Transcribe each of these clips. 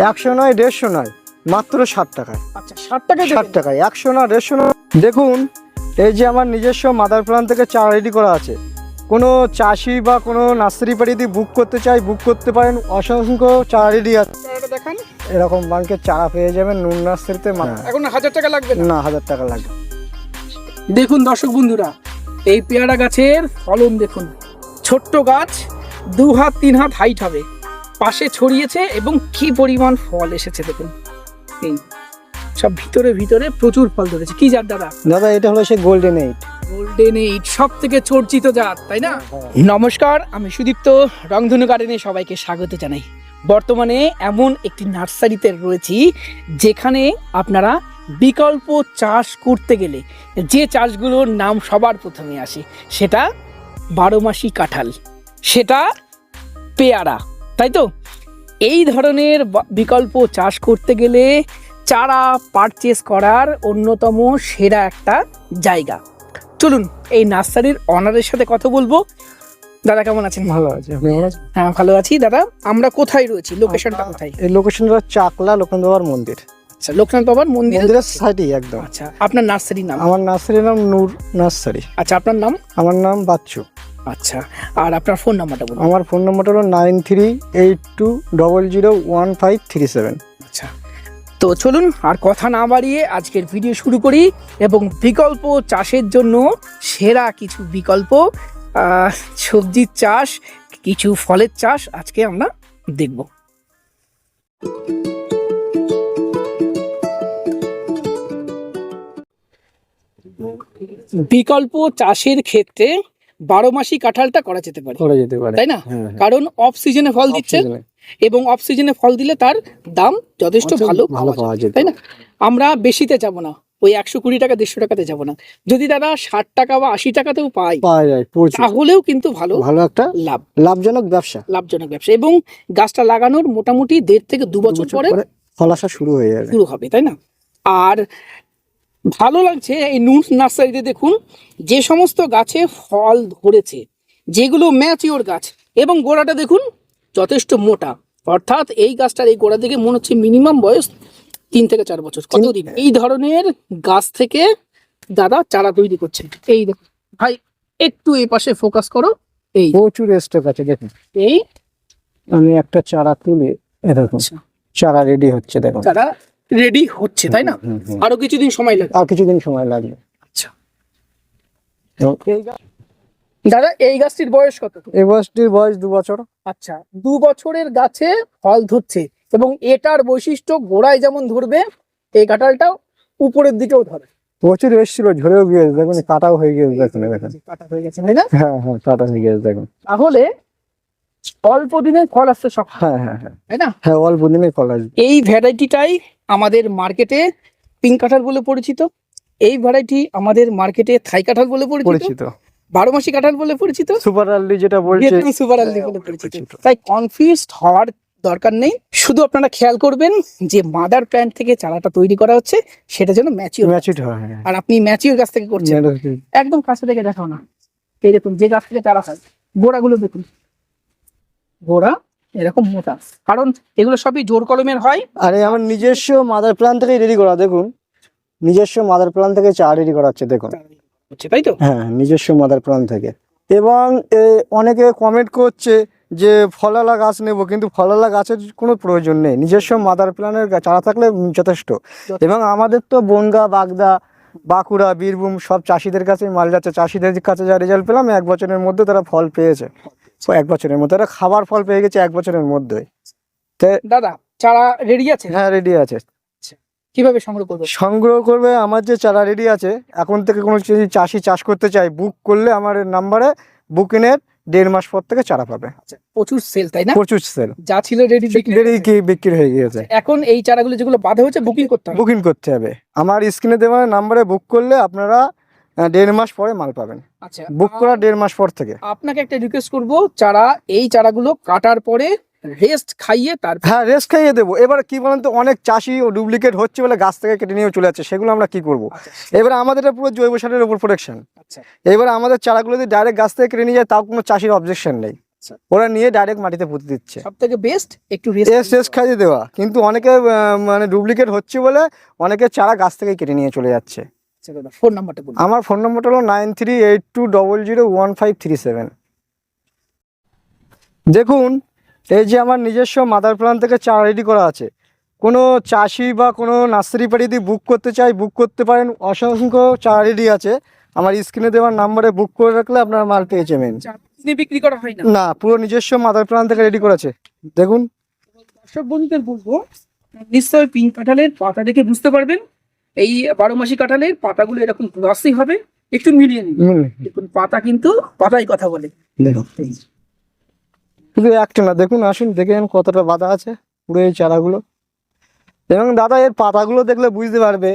একশো নয় দেড়শো নয় মাত্র ষাট টাকায়। আচ্ছা ষাট টাকা ষাট টাকায় একশো না দেড়শো না দেখুন এই যে আমার নিজস্ব মাদার প্ল্যান থেকে চা রেডি করা আছে। কোনো চাষি বা কোনো নার্সারি বাড়ি যদি বুক করতে চাই বুক করতে পারেন অসংখ্য চা রেডি আছে। দেখান। এরকম বাঙ্কের চারা পেয়ে যাবেন নুন নার্সারিতে মা- এখন হাজার টাকা লাগবে না? হাজার টাকা লাগবে দেখুন দর্শক বন্ধুরা এই পেয়ারা গাছের ফলন দেখুন। ছোট্ট গাছ দু হাত তিন হাত হাইট হবে। পাশে ছড়িয়েছে এবং কি পরিমাণ ফল এসেছে দেখুন। এই সব ভিতরে ভিতরে প্রচুর ফল ধরেছে। কি জাত দাদা? দাদা এটা হলো সে গোল্ডেন এইট গোল্ডেন এইট সব থেকে চর্চিত জাত তাই না? নমস্কার আমি সুদীপ্ত রংধনু গার্ডেনে সবাইকে স্বাগত জানাই। বর্তমানে এমন একটি নার্সারিতে রয়েছি যেখানে আপনারা বিকল্প চাষ করতে গেলে যে চাষগুলোর নাম সবার প্রথমে আসে সেটা বারো মাসি কাঁঠাল সেটা পেয়ারা। তাই তো? এই ধরনের বিকল্প চাষ করতে গেলে চারা পারচেস করার অন্যতম সেরা একটা জায়গা। চলুন এই নার্সারির অনারের সাথে কথা বলব। দাদা কেমন আছেন? ভালো আছে। আপনি ভালো আছেন? হ্যাঁ ভালো আছি। দাদা আমরা কোথায় রয়েছি? লোকেশনটা কোথায়? এই লোকেশনটা চাকলা লোকনাথ বাবার মন্দির। আচ্ছা লোকনাথ বাবার মন্দির? মন্দিরের সাইডই একদম। আচ্ছা আপনার নার্সারির নাম? আমার নার্সারির নাম নূর নার্সারি। আচ্ছা আপনার নাম? আমার নাম বাচ্চু। আচ্ছা আর আপনার ফোন নাম্বারটা বলুন। আমার ফোন নম্বরটা হলো nine three eight two double zero one five three seven. আচ্ছা তো চলুন আর কথা না বাড়িয়ে আজকের ভিডিও শুরু করি এবং বিকল্প চাষের জন্য সেরা কিছু বিকল্প সবজির চাষ কিছু ফলের চাষ আজকে আমরা দেখব। বিকল্প চাষের ক্ষেত্রে বারো মাসি কাঁঠালটা করা যেতে পারে। করা যেতে পারে। তাই না? হ্যাঁ, হ্যাঁ। কারণ অফ সিজনে ফল দিচ্ছে এবং অফ সিজনে ফল দিলে তার দাম যথেষ্ট ভালো ভালো পাওয়া যায় তাই না? আমরা বেশিতে যাব না। ওই একশো কুড়ি টাকা দেড়শো টাকাতে যাব না। যদি দাদা ষাট টাকা বা আশি টাকাতেও পাই তাহলেও কিন্তু ভালো ভালো একটা লাভ। লাভজনক ব্যবসা। লাভজনক ব্যবসা। এবং গাছটা লাগানোর মোটামুটি দেড় থেকে দু বছর পরে ফল আসা শুরু হয়ে যাবে। শুরু হবে তাই না? আর ভালো লাগছে এই নুন নার্সারিতে দেখুন যে সমস্ত গাছে ফল ধরেছে যেগুলো ম্যাচিওর গাছ এবং গোড়াটা দেখুন যথেষ্ট মোটা। অর্থাৎ এই গাছটার এই গোড়া থেকে মনে হচ্ছে মিনিমাম বয়স তিন থেকে চার বছর কতদিন? এই ধরনের গাছ থেকে দাদা চারা তৈরি করছে। এই দেখুন ভাই একটু এই পাশে ফোকাস করো। এই প্রচুর স্টক আছে দেখুন। এই আমি একটা চারা তুলে এরকম আচ্ছা, চারা রেডি হচ্ছে দেখুন। চারা রেডি হচ্ছে তাই না। আরও কিছুদিন সময় লাগবে। আর কিছুদিন সময় লাগবে। আচ্ছা। দাদা এই গাছটির বয়স কত? এই গাছটির বয়স দু বছর। আচ্ছা দু বছরের গাছে ফল ধরছে এবং এটার বৈশিষ্ট্য গোড়ায় যেমন ধরবে এই কাঁঠালটাও উপরের দিকেও ধরে। প্রচুর এসেছিল ঝরেও গিয়েছে দেখুন কাটাও হয়ে গিয়েছে দেখুন কাটা হয়ে গেছে তাই না? হ্যাঁ হ্যাঁ কাটা হয়ে গিয়েছে দেখুন। তাহলে অল্প দিনে ফল আসতে সব হ্যাঁ হ্যাঁ হ্যাঁ। তাই না? হ্যাঁ অল্প দিনেই ফল আসবে। এই ভ্যারাইটিটাই আমাদের মার্কেটে পিঙ্ক কাঁঠাল বলে পরিচিত। এই ভ্যারাইটি আমাদের মার্কেটে থাই কাঁঠাল বলে পরিচিত। বারো মাসি কাঁঠাল বলে পরিচিত। সুপার আর্লি যেটা বলছে সুপার আলদি বলে পরিচিত। তাই কনফিউজড হওয়ার দরকার নেই। শুধু আপনারা খেয়াল করবেন যে মাদার প্ল্যান্ট থেকে চারাটা তৈরি করা হচ্ছে সেটা যেন ম্যাচিওর ম্যাচিট হয় হ্যাঁ। আর আপনি ম্যাচিওর গাছ থেকে করছেন। একদম কাছে থেকে দেখাও না। এই দেখুন যে গাছ থেকে চারা হয় গোড়াগুলো দেখুন। গোড়া এরকম মোটা। কারণ এগুলো সবই জোর কলমের হয়। আরে আমার নিজস্ব মাদার প্ল্যান থেকেই রেডি করা দেখুন। নিজস্ব মাদার প্ল্যান থেকে চা রেডি করা হচ্ছে দেখুন। হচ্ছে তাই তো? হ্যাঁ নিজস্ব মাদার প্ল্যান থেকে। এবং অনেকে কমেন্ট করছে যে ফলালা গাছ নেব কিন্তু ফলালা গাছের কোনো প্রয়োজন নেই। নিজস্ব মাদার প্ল্যানের চারা থাকলে যথেষ্ট। এবং আমাদের তো বনগা বাগদা বাঁকুড়া বীরভূম সব চাষিদের কাছে মাল যাচ্ছে। চাষিদের কাছে যা রেজাল্ট পেলাম এক বছরের মধ্যে তারা ফল পেয়েছে। এক বছরের মধ্যে। তারা খাবার ফল পেয়ে গেছে এক বছরের মধ্যে। দাদা চারা রেডি আছে? হ্যাঁ রেডি আছে। কীভাবে সংগ্রহ করবে? সংগ্রহ করবে আমার যে চারা রেডি আছে এখন থেকে কোনো যদি চাষি চাষ করতে চায় বুক করলে আমার নাম্বারে বুকিংয়ের দেড় মাস পর থেকে চারা পাবে। আচ্ছা, প্রচুর সেল তাই না? প্রচুর সেল যা ছিল রেডি রেডি কি বিক্রি হয়ে গিয়েছে। এখন এই চারাগুলো যেগুলো বাঁধা হয়েছে বুকিং করতে হবে? বুকিং করতে হবে। আমার স্ক্রিনে দেওয়া নাম্বারে বুক করলে আপনারা দেড় মাস পরে মাল পাবেন। আচ্ছা বুক করা দেড় মাস পর থেকে। আপনাকে একটা রিকোয়েস্ট করব চারা এই চারাগুলো কাটার পরে রেস্ট খাইয়ে তারপর হ্যাঁ রেস্ট খাইয়ে দেবো। এবার কি বলেন তো অনেক চাষি ও ডুপ্লিকেট হচ্ছে বলে গাছ থেকে কেটে নিয়ে চলে যাচ্ছে সেগুলো আমরা কি করব? আচ্ছা এবার আমাদের এটা পুরো জৈব সারের উপর প্রোটেকশন আচ্ছা। এবার আমাদের চারাগুলো যদি ডাইরেক্ট গাছ থেকে কেটে নিয়ে যায় তাও কোনো চাষির অবজেকশন নেই। আচ্ছা। ওরা নিয়ে ডাইরেক্ট মাটিতে পুঁতে দিচ্ছে। সব থেকে বেস্ট একটু রেস্ট এস খাইয়ে দেওয়া। কিন্তু অনেকে মানে ডুপ্লিকেট হচ্ছে বলে অনেকে চারা গাছ থেকে কেটে নিয়ে চলে যাচ্ছে। ফোন নাম্বারটা বলুন। আমার ফোন নম্বরটা হলো nine three eight two double zero one five three seven দেখুন এই যে আমার নিজস্ব মাদার প্ল্যান থেকে চারা রেডি করা আছে। কোনো চাষি বা কোনো নার্সারি পাড়ি যদি বুক করতে চাই বুক করতে পারেন। অসংখ্য চারা রেডি আছে। আমার স্ক্রিনে দেওয়ার নাম্বারে বুক করে রাখলে আপনার মাল পেয়ে যাবেন। বিক্রি করা হয় না? না পুরো নিজস্ব মাদার প্ল্যান থেকে রেডি করেছে দেখুন। দর্শক বন্ধুদের বলব নিশ্চয় পিঙ্ক কাঁঠালের পাতা দেখে বুঝতে পারবেন। এই বারো মাসি কাঁঠালের পাতাগুলো এরকম গ্লসি হবে একটু মিলিয়ে নিন দেখুন পাতা কিন্তু পাতাই কথা বলে। দেখুন। শুধু একটা না দেখুন আসুন দেখে নেন কতটা বাধা আছে পুরো এই চারাগুলো। এবং দাদা এর পাতাগুলো দেখলে বুঝতে পারবে।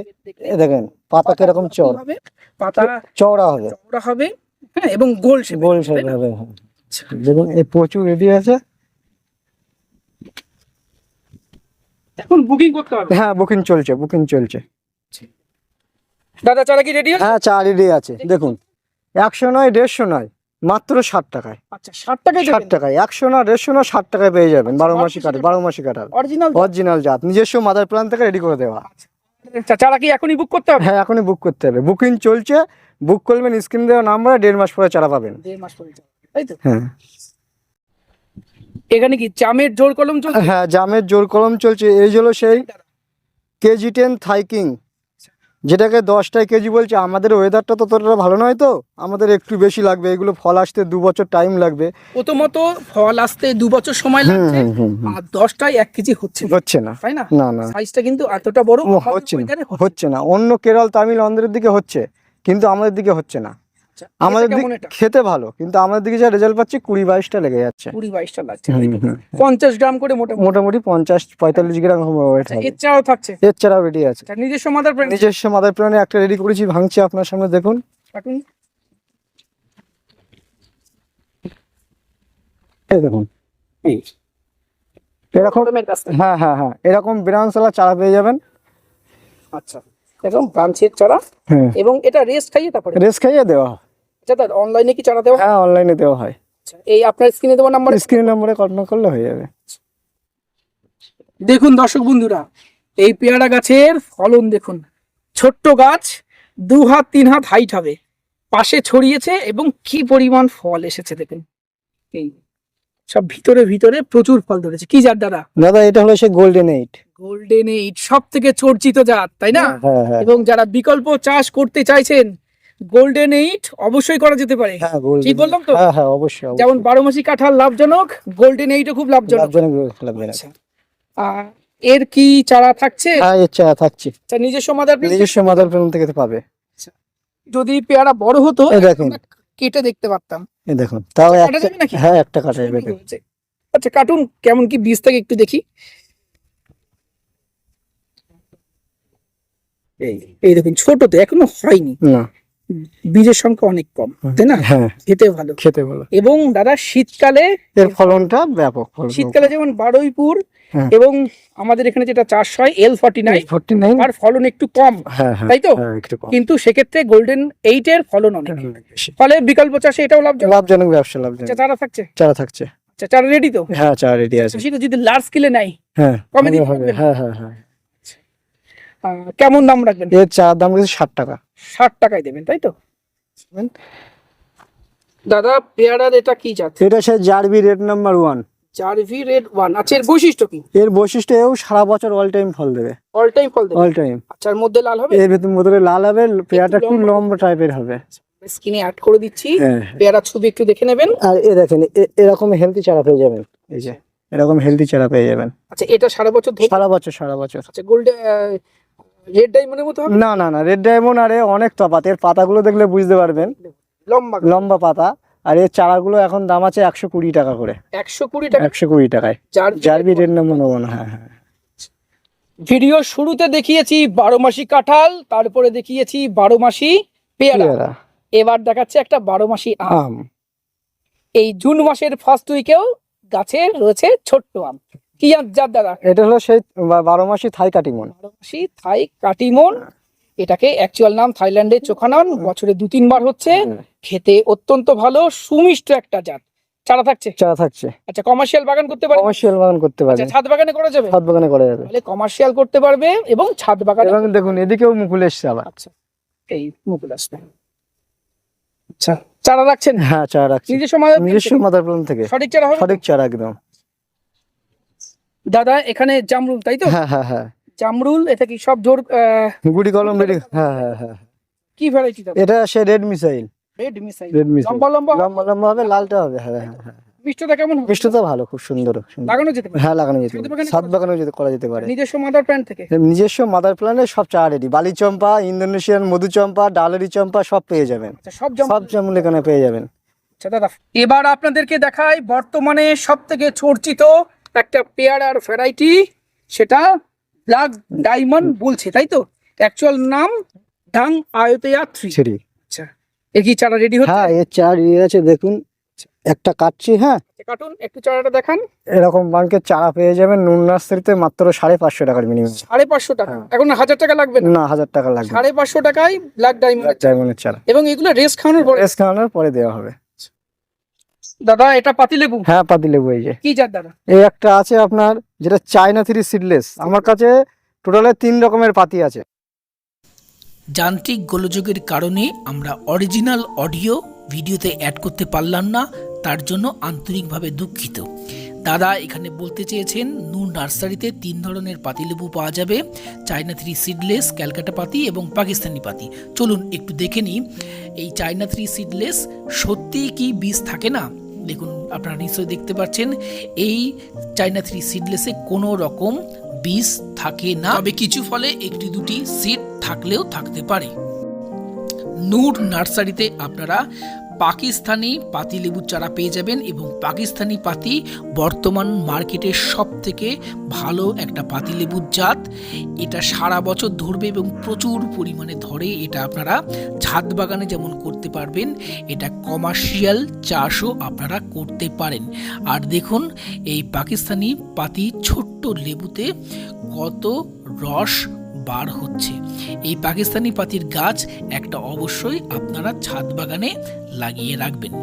দেখেন পাতা কীরকম চড়। হবে? পাতা চওড়া হবে। চওড়া হবে হ্যাঁ এবং গোল শেপ গোল হবে। হ্যাঁ। দেখুন এই প্রচুর রেডি আছে। এখন বুকিং করতে হবে। হ্যাঁ বুকিং চলছে বুকিং চলছে। দাদা চারা কি রেডি আছে? হ্যাঁ চা রেডি আছে। দেখুন একশো নয় দেড়শো নয় মাত্র ষাট টাকায়। আচ্ছা ষাট টাকায় ষাট টাকায় একশো না দেড়শো না ষাট টাকায় পেয়ে যাবেন বারো মাসি কাঠাল বারো মাসি কাঠাল অরিজিনাল অরিজিনাল জাত। নিজস্ব মাদার প্ল্যান থেকে রেডি করে দেওয়া। চারা কি এখনই বুক করতে হবে? হ্যাঁ এখনই বুক করতে হবে। বুকিং চলছে বুক করবেন স্ক্রিন দেওয়া নাম্বারে দেড় মাস পরে চারা পাবেন। দেড় মাস পরে তাই তো? হ্যাঁ। এখানে কি চামের জোর কলম চলছে? হ্যাঁ জামের জোর কলম চলছে। এই হলো সেই কেজি টেন থাইকিং যেটাকে দশটায় কেজি বলছে আমাদের ওয়েদারটা তো ততটা ভালো নয় তো? আমাদের একটু বেশি লাগবে এগুলো ফল আসতে দু বছর টাইম লাগবে। প্রথমত ফল আসতে দু বছর সময় লাগছে। আর দশটায় এক কেজি হচ্ছে না, হচ্ছে না। তাই না? না না। সাইজটা কিন্তু এতটা বড় হচ্ছে না। হচ্ছে না। অন্য কেরল তামিল অন্ধ্রের দিকে হচ্ছে কিন্তু আমাদের দিকে হচ্ছে না। আমাদের কেমন দিকে খেতে ভালো কিন্তু আমাদের দিকে যা রেজাল্ট পাচ্ছি কুড়ি বাইশটা লেগে যাচ্ছে। কুড়ি বাইশটা লাগছে। পঞ্চাশ গ্রাম করে মোটামুটি। মোটামুটি পঞ্চাশ পঁয়তাল্লিশ গ্রাম ওয়েট এর চাও থাকছে? এর রেডি আছে। নিজস্ব মাদার ব্র্যান্ড নিজস্ব মাদার প্ল্যানে একটা রেডি করেছি ভাঙছি আপনার সামনে দেখুন। এই দেখুন। এরকম। হ্যাঁ হ্যাঁ হ্যাঁ। এরকম বিরানসালা চারা পেয়ে যাবেন। আচ্ছা। এরকম ব্রাঞ্চের চারা? হ্যাঁ। এবং এটা রেস্ট খাইয়ে তারপরে? রেস খাইয়ে দেওয়া হয় আচ্ছা দাদা অনলাইনে কি চারা দেওয়া হ্যাঁ? অনলাইনে দেওয়া হয়। আচ্ছা, এই আপনার স্ক্রিনে দেওয়া নাম্বার স্ক্রিন নম্বরে কন্ট্যাক্ট করলে হয়ে যাবে। দেখুন দর্শক বন্ধুরা এই পেয়ারা গাছের ফলন দেখুন। ছোট্ট গাছ দু হাত তিন হাত হাইট হবে। পাশে ছড়িয়েছে এবং কি পরিমাণ ফল এসেছে দেখুন। এই সব ভিতরে ভিতরে প্রচুর ফল ধরেছে। কি জাত দাদা? দাদা এটা হলো সে গোল্ডেন এইট গোল্ডেন এইট সব থেকে চর্চিত জাত তাই না? হ্যাঁ হ্যাঁ। এবং যারা বিকল্প চাষ করতে চাইছেন গোল্ডেন এইট অবশ্যই করা যেতে পারে। হ্যাঁ ঠিক বললাম তো? হ্যাঁ হ্যাঁ অবশ্যই। যেমন বারো মাসি কাঁঠাল লাভজনক গোল্ডেন এইটও খুব লাভজনক। আচ্ছা। আর এর কি চারা থাকছে? হ্যাঁ এর চারা থাকছে। আচ্ছা, নিজস্ব মাদার নিজস্ব মাদার প্ল্যান থেকে পাবে। যদি পেয়ারা বড় হতো দেখুন। কেটে দেখতে পারতাম। দেখুন তাও? হ্যাঁ একটা কাটা যাবে। আচ্ছা কার্টুন কেমন কি বীজ থেকে একটু দেখি। এই এই দেখুন ছোটতে এখনও হয়নি। না। বীজের সংখ্যা অনেক কম তাই না? হ্যাঁ। খেতে ভালো। খেতে ভালো। এবং দাদা শীতকালে এর ফলনটা ব্যাপক শীতকালে যেমন বারুইপুর হ্যাঁ। এবং আমাদের এখানে যেটা চাষ হয় L forty nine forty nine আর ফলন একটু কম হ্যাঁ তাই তো? কিন্তু সেক্ষেত্রে গোল্ডেন এইট এর ফলন অনেক ফলে বিকল্প চাষে এটাও লাভজনক? লাভজনক ব্যবসা লাভজনক। আচ্ছা চারা থাকছে? চারা থাকছে। আচ্ছা চারা রেডি তো? হ্যাঁ চারা রেডি আছে। সেটা যদি লার্জ স্কেলে নাই হ্যাঁ কমে হবে, দিতে হবে হ্যাঁ হ্যাঁ হ্যাঁ। কেমন দাম রাখবেন? এর চার দাম কিন্তু ষাট টাকা। ষাট টাকায় দেবেন তাই তো? দাদা পেয়ারার এটা কি জাত? এটা সে জারবি রেড নাম্বার ওয়ান। জারভি রেড ওয়ান। আচ্ছা এর বৈশিষ্ট্য কি? এর বৈশিষ্ট্য এও সারা বছর অল টাইম ফল দেবে। অল টাইম ফল দেবে? অল টাইম আচ্ছা এর মধ্যে লাল হবে? এর ভেতর মধ্যে লাল হবে পেয়ারটা একটু লম্বা। টাইপের হবে। স্ক্রিনে অ্যাড করে দিচ্ছি। হ্যাঁ পেয়ারার ছবি একটু দেখে নেবেন। আর এ দেখেন এরকম হেলদি চারা পেয়ে যাবেন। এই যে এরকম হেলদি চারা পেয়ে যাবেন। আচ্ছা এটা সারা বছর সারা বছর সারা বছর। আচ্ছা গোল্ডেন রেড ডায়মন্ডের মতো না না না রেড ডায়মন্ড আরে অনেক তফাৎ এর পাতাগুলো দেখলে বুঝতে পারবেন। লম্বা লম্বা পাতা। আর এর চারাগুলো এখন দাম আছে একশো কুড়ি টাকা করে। একশো কুড়ি টাকা? একশো কুড়ি টাকায়। জারবি রেড নাম্বার হ্যাঁ হ্যাঁ ভিডিও শুরুতে দেখিয়েছি বারো মাসি কাঁঠাল তারপরে দেখিয়েছি বারো মাসি পেয়ারা। এবার দেখাচ্ছে একটা বারো মাসি আম। আম। এই জুন মাসের ফার্স্ট উইকেও গাছে রয়েছে ছোট্ট আম। কি জাত দাদা? এটা হলো সেই বারো মাসি থাই কাটিমন। বারো মাসি থাই কাটিমন। এটাকে অ্যাকচুয়াল নাম থাইল্যান্ডের চোখানন। বছরে দু তিনবার হচ্ছে খেতে অত্যন্ত ভালো সুমিষ্ট একটা জাত। চারা থাকছে? চারা থাকছে। আচ্ছা কমার্শিয়াল বাগান করতে পারবে? কমার্শিয়াল বাগান করতে পারবে। আচ্ছা ছাদ বাগানে করা যাবে? ছাদ বাগানে করা যাবে। তাহলে কমার্শিয়াল করতে পারবে এবং ছাদ বাগানে এবং দেখুন এদিকেও মুকুল এসছে আবার। আচ্ছা এই মুকুল আসবে। আচ্ছা চারা রাখছেন? হ্যাঁ চারা রাখছি। নিজস্ব মাদার নিজস্ব মাদার প্ল্যান থেকে। সঠিক চারা হবে? সঠিক চারা একদম। দাদা এখানে জামরুল তাই তো? হ্যাঁ হ্যাঁ হ্যাঁ। জামরুল এটা কি সব জোর গুড়ি কলম হ্যাঁ হ্যাঁ হ্যাঁ। কি ভ্যারাইটি দাদা? এটা সে red missile red missile red missile লম্বা লম্বা লম্বা লম্বা হবে লালটা হবে হ্যাঁ হ্যাঁ হ্যাঁ। মিষ্টতা কেমন হবে? মিষ্টতা ভালো খুব সুন্দর। লাগানো যেতে পারে? হ্যাঁ লাগানো যেতে বাগানে করা যেতে করা যেতে পারে। নিজস্ব মাদার প্ল্যান্ট থেকে? নিজস্ব মাদার সব রেডি বালি চম্পা ইন্দোনেশিয়ান মধু চম্পা ডালেরি চম্পা সব পেয়ে যাবেন। আচ্ছা সব এখানে পেয়ে যাবেন। আচ্ছা এবার আপনাদেরকে দেখাই বর্তমানে সব থেকে চর্চিত একটা পেয়ারার ভ্যারাইটি সেটা ব্ল্যাক ডায়মন্ড বলছে তাই তো? অ্যাকচুয়াল নাম ডাং আয়তেয়া থ্রি আচ্ছা এর কি চারা রেডি হচ্ছে? হ্যাঁ এর চারা রেডি আছে দেখুন। একটা কাটছি হ্যাঁ। কাটুন একটু চারাটা দেখান। এরকম বাঙ্কের চারা পেয়ে যাবেন নুন নার্সারিতে মাত্র সাড়ে পাঁচশো টাকার মিনিমাম সাড়ে পাঁচশো টাকা? হ্যাঁ। এখন হাজার টাকা লাগবে না? না হাজার টাকা লাগবে সাড়ে পাঁচশো টাকায় ব্ল্যাক ডায়মন্ড ডায়মন্ডের চারা। এবং এগুলো রেস খাওয়ানোর পরে? রেস খাওয়ানোর পরে দেওয়া হবে। দাদা এটা পাতিলেবু হ্যাঁ পাতি লেবু এই যে। কি জাত দাদা? এই একটা আছে আপনার যেটা চায়না থ্রি সিডলেস। আমার কাছে টোটালে তিন রকমের পাতি আছে। যান্ত্রিক গোলযোগের কারণে আমরা অরিজিনাল অডিও ভিডিওতে অ্যাড করতে পারলাম না তার জন্য আন্তরিকভাবে দুঃখিত। দাদা এখানে বলতে চেয়েছেন নূর নার্সারিতে তিন ধরনের পাতিলেবু পাওয়া যাবে। চায়না থ্রি সিডলেস ক্যালকাটা পাতি এবং পাকিস্তানি পাতি। চলুন একটু দেখে নিই এই চায়না থ্রি সিডলেস সত্যিই কি বীজ থাকে না? দেখুন, আপনারা নিশ্চয়ই দেখতে পাচ্ছেন, এই চাইনা থ্রি সিডলেসে কোনো রকম বীজ থাকে না, তবে কিছু ফলে একটি দুটি সিড থাকলেও থাকতে পারে। নূর নার্সারিতে আপনারা পাকিস্তানি পাতি লেবুর চারা পেয়ে যাবেন এবং পাকিস্তানি পাতি বর্তমান মার্কেটের সব থেকে ভালো একটা পাতি লেবুর জাত। এটা সারা বছর ধরবে এবং প্রচুর পরিমাণে ধরে। এটা আপনারা ছাদ বাগানে যেমন করতে পারবেন, এটা কমার্শিয়াল চাষও আপনারা করতে পারেন। আর দেখুন, এই পাকিস্তানি পাতি ছোট্ট লেবুতে কত রস বার হচ্ছে। এই পাকিস্তানি পাতির গাছ একটা অবশ্যই আপনারা ছাদ বাগানে লাগিয়ে রাখবেন।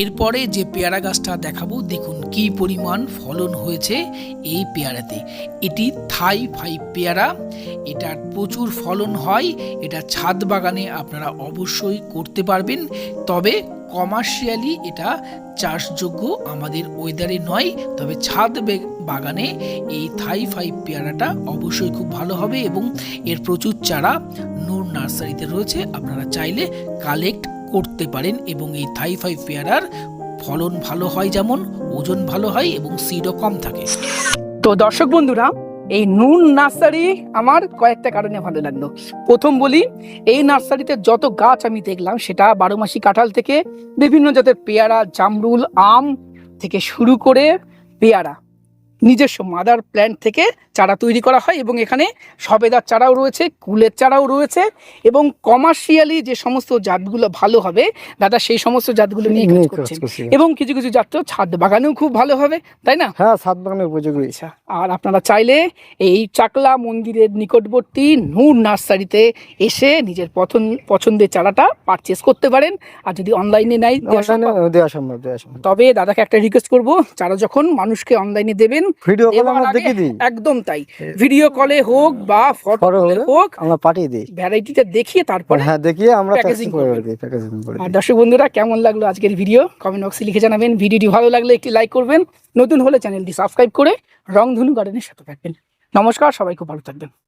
এরপরে যে পেয়ারা গাছটা দেখাবো, দেখুন কি পরিমাণ ফলন হয়েছে এই পেয়ারাতে। এটি থাই ফাই পেয়ারা, এটার প্রচুর ফলন হয়, এটা ছাদ বাগানে আপনারা অবশ্যই করতে পারবেন, তবে কমার্শিয়ালি এটা চাষযোগ্য আমাদের ওয়েদারে নয়, তবে ছাদ বাগানে এই থাই ফাই পেয়ারাটা অবশ্যই খুব ভালো হবে এবং এর প্রচুর চারা নূর নার্সারিতে রয়েছে, আপনারা চাইলে কালেক্ট করতে পারেন এবং এই থাই ফাই পেয়ারার ফলন ভালো হয় যেমন, ওজন ভালো হয় এবং সিডও কম থাকে। তো দর্শক বন্ধুরা, এই নুন নার্সারি আমার কয়েকটা কারণে ভালো লাগল। প্রথম বলি, এই নার্সারিতে যত গাছ আমি দেখলাম, সেটা বারো মাসি কাঁঠাল থেকে বিভিন্ন জাতের পেয়ারা, জামরুল, আম থেকে শুরু করে পেয়ারা। নিজস্ব মাদার প্ল্যান্ট থেকে চারা তৈরি করা হয় এবং এখানে সবেদার চারাও রয়েছে কুলের চারাও রয়েছে এবং কমার্শিয়ালি যে সমস্ত জাতগুলো ভালো হবে দাদা সেই সমস্ত জাতগুলো নিয়ে কাজ করছেন। এবং কিছু কিছু জাত তো ছাদ বাগানেও খুব ভালো হবে তাই না? হ্যাঁ ছাদ বাগানের উপযোগী। আচ্ছা আর আপনারা চাইলে এই চাকলা মন্দিরের নিকটবর্তী নূর নার্সারিতে এসে নিজের পছন্দ পছন্দের চারাটা পারচেস করতে পারেন। আর যদি অনলাইনে সম্ভব। দেওয়া সম্ভব তবে দাদাকে একটা রিকোয়েস্ট করব চারা যখন মানুষকে অনলাইনে দেবেন ভিডিও কল আমরা দেখিয়ে দিই। একদম তাই। ভিডিও কলে হোক বা ফটো হোক আমরা পাঠিয়ে দিই। ভ্যারাইটিটা দেখিয়ে তারপরে হ্যাঁ দেখিয়ে আমরা প্যাকেজিং করে দিই প্যাকেজিং করে আর দর্শক বন্ধুরা কেমন লাগল আজকের ভিডিও কমেন্ট বক্সে লিখে জানাবেন। ভিডিওটি ভালো লাগলে একটি লাইক করবেন। নতুন হলে চ্যানেলটি সাবস্ক্রাইব করে রংধনু গার্ডেনের সাথে থাকবেন। নমস্কার সবাই খুব ভালো থাকবেন।